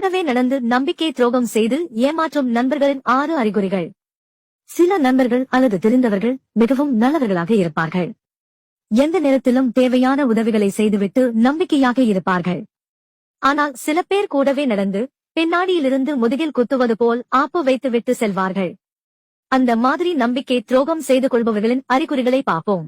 கூடவே நடந்து நம்பிக்கை துரோகம் செய்து ஏமாற்றும் நண்பர்களின் ஆறு அறிகுறிகள். சில நண்பர்கள் அல்லது தெரிந்தவர்கள் மிகவும் நல்லவர்களாக இருப்பார்கள். எந்த நேரத்திலும் தேவையான உதவிகளை செய்துவிட்டு நம்பிக்கையாக இருப்பார்கள். ஆனால் சில பேர் கூடவே நடந்து பின்னாடியிலிருந்து முதுகில் குத்துவது போல் ஆப்பு வைத்துவிட்டு செல்வார்கள். அந்த மாதிரி நம்பிக்கை துரோகம் செய்து கொள்பவர்களின் அறிகுறிகளை பார்ப்போம்.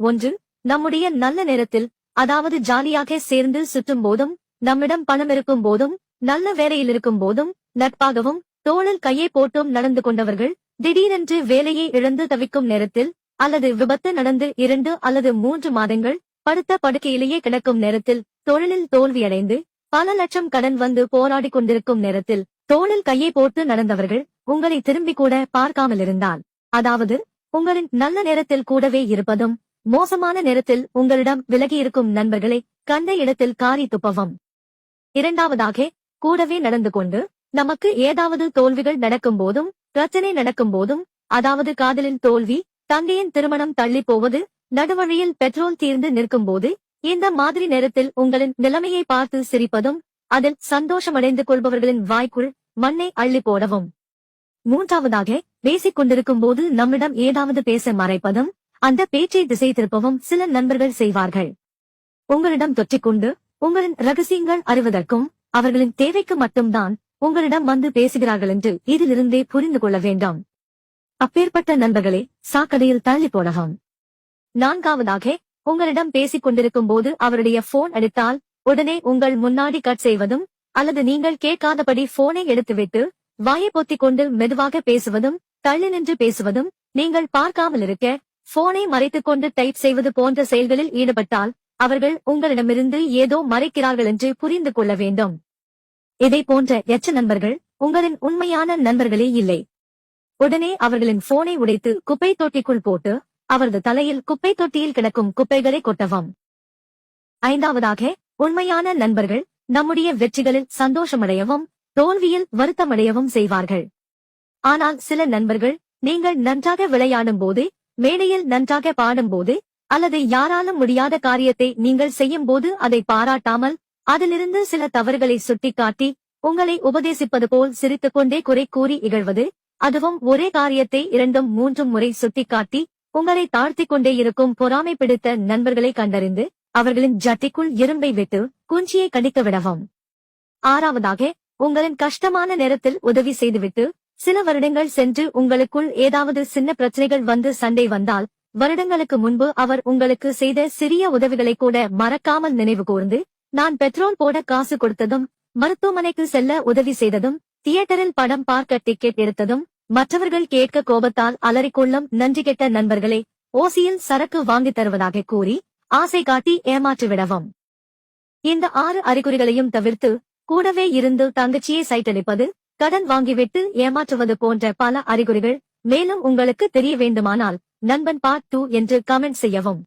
ஒன்று நம்முடைய நல்ல நேரத்தில் அதாவது ஜாலியாக சேர்ந்து சுற்றும் போதும் நம்மிடம் பணம் இருக்கும் போதும் நல்ல வேலையில் இருக்கும் போதும் நட்பாகவும் தோளில் கையை போட்டும் நடந்து கொண்டவர்கள் திடீரென்று வேலையை இழந்து தவிக்கும் நேரத்தில் அல்லது விபத்து நடந்து இரண்டு அல்லது மூன்று மாதங்கள் படுத்த படுக்கையிலேயே கிடக்கும் நேரத்தில் தொழிலில் தோல்வியடைந்து பல லட்சம் கடன் வந்து போராடிக் கொண்டிருக்கும் நேரத்தில் தோளில் கையை போட்டு நடந்தவர்கள் உங்களை திரும்பி கூட பார்க்காமல் இருந்தால். அதாவது உங்களின் நல்ல நேரத்தில் கூடவே இருப்பதும் மோசமான நேரத்தில் உங்களிடம் விலகி இருக்கும் நண்பர்களை கண்ட இடத்தில் காரி துப்பவும். இரண்டாவதாக கூடவே நடந்து கொண்டு நமக்கு ஏதாவது தோல்விகள் நடக்கும் போதும் பிரச்சனை நடக்கும் போதும் அதாவது காதலின் தோல்வி தங்கையின் திருமணம் தள்ளி போவது நடுவழியில் பெட்ரோல் தீர்ந்து நிற்கும் போது இந்த மாதிரி நேரத்தில் உங்களின் நிலைமையை பார்த்து சிரிப்பதும் அதில் சந்தோஷமடைந்து கொள்பவர்களின் வாய்க்குள் மண்ணை அள்ளி போடவும். மூன்றாவதாக பேசிக் கொண்டிருக்கும் போது நம்மிடம் ஏதாவது பேச மறைப்பதும் அந்த பேச்சை திசை திருப்பவும் சில நண்பர்கள் செய்வார்கள். உங்களிடம் தொற்றிக்கொண்டு உங்களின் ரகசியங்கள் அறிவதற்கும் அவர்களின் தேவைக்கு மட்டும்தான் உங்களிடம் வந்து பேசுகிறார்கள் என்று இதிலிருந்தே புரிந்து கொள்ள வேண்டாம். அப்பேற்பட்ட நண்பர்களே சாக்கடையில் தள்ளி போடலாம் நான்காவதாக உங்களிடம் பேசிக் கொண்டிருக்கும் போது அவருடைய போன் அடித்தால் உடனே உங்கள் முன்னாடி கட் செய்வதும் அல்லது நீங்கள் கேட்காதபடி போனை எடுத்துவிட்டு வாயை பொத்திக் கொண்டு மெதுவாக பேசுவதும் தள்ளி நின்று பேசுவதும் நீங்கள் பார்க்காமல் இருக்க போனை மறைத்துக் கொண்டு டைப் செய்வது போன்ற செயல்களில் ஈடுபட்டால் அவர்கள் உங்களிடமிருந்து ஏதோ மறைக்கிறார்கள் என்று புரிந்து கொள்ள வேண்டும். இதை போன்ற எச்ச நண்பர்கள் உங்களின் உண்மையான நண்பர்களே இல்லை. உடனே அவர்களின் போனை உடைத்து குப்பை தொட்டிக்குள் போட்டு அவரது தலையில் குப்பை தொட்டியில் கிடக்கும் குப்பைகளை கொட்டவும். ஐந்தாவதாக உண்மையான நண்பர்கள் நம்முடைய வெற்றிகளில் சந்தோஷமடையவும் தோல்வியில் வருத்தமடையவும் செய்வார்கள். ஆனால் சில நண்பர்கள் நீங்கள் நன்றாக விளையாடும் போது மேடையில் நன்றாக பாடும் போது அல்லது யாராலும் முடியாத காரியத்தை நீங்கள் செய்யும் போது அதை பாராட்டாமல் அதிலிருந்து சில தவறுகளை சுட்டிக்காட்டி உங்களை உபதேசிப்பது போல் சிரித்துக்கொண்டே குறை கூறி இகழ்வது அதுவும் ஒரே காரியத்தை இரண்டும் மூன்றும் முறை சுட்டிக்காட்டி உங்களை தாழ்த்திக் கொண்டே இருக்கும் பொறாமை பிடித்த நண்பர்களை கண்டறிந்து அவர்களின் ஜட்டிக்குள் இரும்பை விட்டு குஞ்சியை கடிக்க விடவும். ஆறாவதாக உங்களின் கஷ்டமான நேரத்தில் உதவி செய்துவிட்டு சில வருடங்கள் சென்று உங்களுக்குள் ஏதாவது சின்ன பிரச்சனைகள் வந்து சண்டை வந்தால் வருடங்களுக்கு முன்பு அவர் உங்களுக்கு செய்த சிறிய உதவிகளை கூட மறக்காமல் நினைவு கூர்ந்து நான் பெட்ரோல் போட காசு கொடுத்ததும் மருத்துவமனைக்கு செல்ல உதவி செய்ததும் தியேட்டரில் படம் பார்க்க டிக்கெட் எடுத்ததும் மற்றவர்கள் கேட்க கோபத்தால் அலறிக்கொள்ளும் நன்றி கெட்ட நண்பர்களே ஓசியில் சரக்கு வாங்கித் தருவதாக கூறி ஆசை காட்டி ஏமாற்றிவிடவும் இந்த ஆறு அறிகுறிகளையும் தவிர்த்து கூடவே இருந்து தங்கச்சியை சைட்டளிப்பது கடன் வாங்கிவிட்டு ஏமாற்றுவது போன்ற பல அறிகுறிகள் மேலும் உங்களுக்கு தெரிய வேண்டுமானால் நண்பன் பார்ட் டூ என்று கமெண்ட் செய்யவும்.